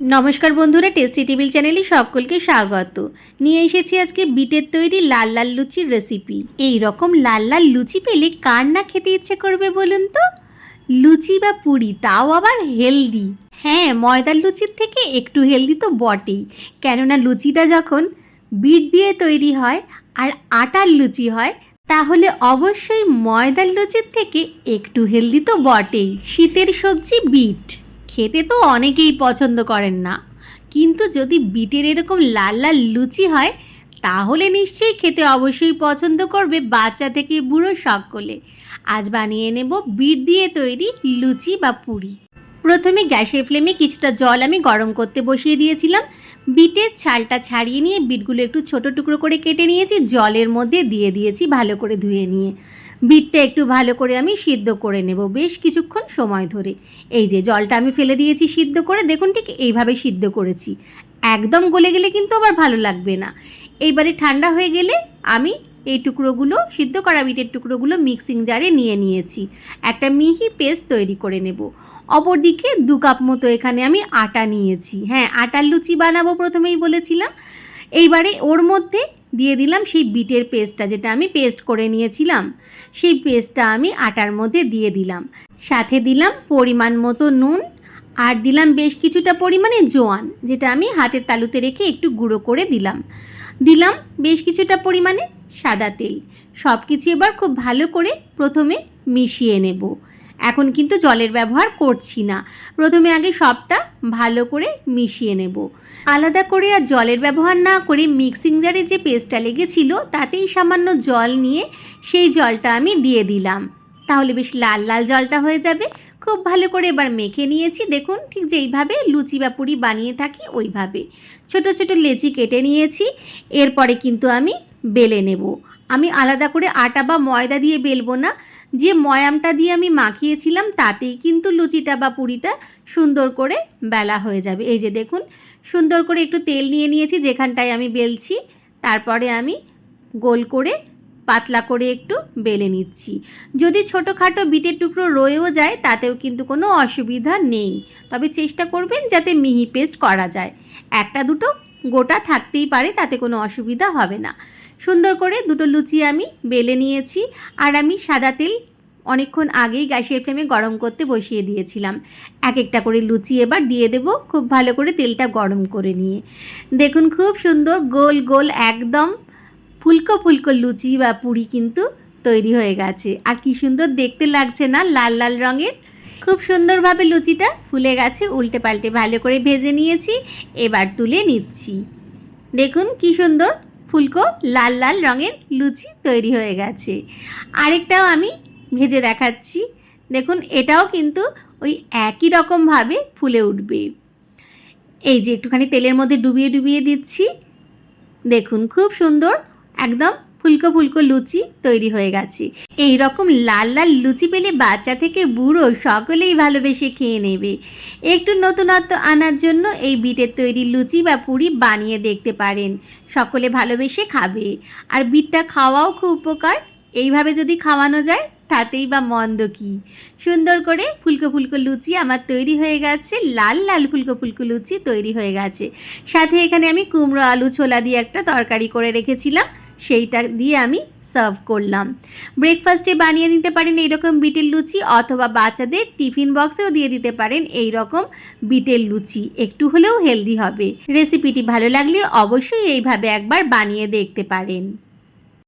নমস্কার বন্ধুরা tasty table চ্যানেলে সকলকে স্বাগত। নিয়ে এসেছি আজকে বিটের তৈরি লাল লাল লুচির রেসিপি এই রকম লাল লাল লুচি পেলে কার না খেতে ইচ্ছে করবে বলুন তো? লুচি বা পুরি, তাও আবার হেলদি। হ্যাঁ ময়দার লুচির থেকে একটু হেলদি তো বটেই। কেননা লুচিটা যখন বিট দিয়ে তৈরি হয় আর আটার লুচি হয়, তাহলে অবশ্যই ময়দার লুচির থেকে একটু হেলদি তো বটেই। শীতের সবজি বিট। খেতে তো অনেকেই পছন্দ করেন না। কিন্তু যদি বিটের এরকম লাল লাল লুচি হয়, তাহলে নিশ্চয়ই খেতে অবশ্যই পছন্দ করবে বাচ্চা থেকে বুড়ো সকলে। আজ বানিয়ে নেব বিট দিয়ে তৈরি লুচি বা পুরি। প্রথমে গ্যাসের ফ্লেমে কিছুটা জল আমি গরম করতে বসিয়ে দিয়েছিলাম। বিটের ছালটা ছাড়িয়ে নিয়ে বিটগুলো একটু ছোট টুকরো করে কেটে নিয়েছি, জলের মধ্যে দিয়ে দিয়েছি ভালো করে ধুয়ে নিয়ে। বিটটা একটু ভালো করে আমি সিদ্ধ করে নেব। বেশ কিছুক্ষণ সময় ধরে। এই যে জলটা আমি ফেলে দিয়েছি সিদ্ধ করে, দেখুন ঠিক এইভাবে সিদ্ধ করেছি। একদম গলে গেলে কিন্তু আবার ভালো লাগবে না। এইবারে ঠান্ডা হয়ে গেলে আমি এই টুকরোগুলো, সিদ্ধ করা বিটের টুকরোগুলো মিক্সিং জারে নিয়ে নিয়েছি। একটা মিহি পেস্ট তৈরি করে নেব। অপরদিকে দু কাপ মতো এখানে আমি আটা নিয়েছি। হ্যাঁ আটার লুচি বানাবো প্রথমেই বলেছিলাম। এইবারে ওর মধ্যে দিয়ে দিলাম সেই বিটের পেস্টটা যেটা আমি পেস্ট করে নিয়েছিলাম। সেই পেস্টটা আমি আটার মধ্যে দিয়ে দিলাম। সাথে দিলাম পরিমাণ মতো নুন আর দিলাম বেশ কিছুটা পরিমাণে জোয়ান, যেটা আমি হাতের তালুতে রেখে একটু গুঁড়ো করে দিলাম। দিলাম বেশ কিছুটা পরিমাণে সাদা তেল। সব কিছু এবার খুব ভালো করে প্রথমে মিশিয়ে নেব। এখন কিন্তু জলের ব্যবহার করছি না। প্রথমে আগে সবটা ভালো করে মিশিয়ে নেব। আলাদা করে আর জলের ব্যবহার না করে মিক্সিং জারে যে পেস্টটা লেগেছিল, তাতেই সামান্য জল নিয়ে সেই জলটা আমি দিয়ে দিলাম। তাহলে বেশ লাল লাল জলটা হয়ে যাবে। খুব ভালো করে এবার মেখে নিয়েছি। দেখুন, ঠিক যেইভাবে লুচি বা পুরি বানিয়ে থাকি ওইভাবে। ছোট ছোট লেচি কেটে নিয়েছি। এরপরে কিন্তু আমি বেলে নেব। আমি আলাদা করে আটা বা ময়দা দিয়ে বেলবো না। যে ময়ামটা দিয়ে আমি মাখিয়েছিলাম, তাতেই কিন্তু লুচিটা বা পুরিটা সুন্দর করে বেলা হয়ে যাবে। এই যে দেখুন, সুন্দর করে একটু তেল নিয়ে নিয়েছি, যেখানটায় আমি বেলছি। তারপরে আমি গোল করে পাতলা করে একটু বেলে নিচ্ছি। যদি ছোটোখাটো বিটের টুকরো রয়েও যায়, তাতেও কিন্তু কোনো অসুবিধা নেই। তবে চেষ্টা করবেন যাতে মিহি পেস্ট করা যায়। একটা দুটো গোটা থাকতেই পারে, তাতে কোনো অসুবিধা হবে না। সুন্দর করে দুটো লুচি আমি বেলে নিয়েছি আর আমি সাদা তেল অনেকক্ষণ আগেই গ্যাসের ফ্লেমে গরম করতে বসিয়ে দিয়েছিলাম। এক একটা করে লুচি এবার দিয়ে দেব খুব ভালো করে তেলটা গরম করে নিয়ে। দেখুন খুব সুন্দর গোল গোল একদম ফুলকো ফুলকো লুচি বা পুরি কিন্তু তৈরি হয়ে গেছে। আর কি সুন্দর দেখতে লাগছে না লাল লাল রঙের। খুব সুন্দরভাবে লুচিটা ফুলে গেছে উল্টে পাল্টে ভালো করে ভেজে নিয়েছি, এবার তুলে নিচ্ছি। দেখুন কি সুন্দর ফুলকো লাল লাল রঙের লুচি তৈরি হয়ে গেছে। আরেকটাও আমি ভেজে দেখাচ্ছি। দেখুন এটাও কিন্তু ওই একই রকমভাবে ফুলে উঠবে। এই যে একটুখানি তেলের মধ্যে ডুবিয়ে ডুবিয়ে দিচ্ছি। দেখুন খুব সুন্দর, একদম ফুলকো ফুলকো লুচি তৈরি হয়ে গেছে। এই রকম লাল লাল লুচি পেলে বাচ্চা থেকে বুড়ো সকলেই ভালোবেসে খেয়ে নেবে। একটু নতুনত্ব আনার জন্য এই বিটের তৈরি লুচি বা পুরি বানিয়ে দেখতে পারেন। সকলে ভালোবেসে খাবে। আর বিটটা খাওয়াও খুব উপকার। এইভাবে যদি খাওয়ানো যায়, তাতেই বা মন্দ কি? সুন্দর করে ফুলকো ফুলকো লুচি আমার তৈরি হয়ে গেছে। লাল লাল ফুলকো ফুলকো লুচি তৈরি হয়ে গেছে। সাথে এখানে আমি কুমড়ো আলু ছোলা দিয়ে একটা তরকারি করে রেখেছিলাম। সেইটা দিয়ে আমি সার্ভ করলাম। ব্রেকফাস্টে বানিয়ে নিতে পারেন এইরকম বিটের লুচি অথবা বাচ্চাদের টিফিন বক্সেও দিয়ে দিতে পারেন এই রকম বিটের লুচি। একটু হলেও হেলদি হবে। রেসিপিটি ভালো লাগলে অবশ্যই এইভাবে একবার বানিয়ে দেখতে পারেন।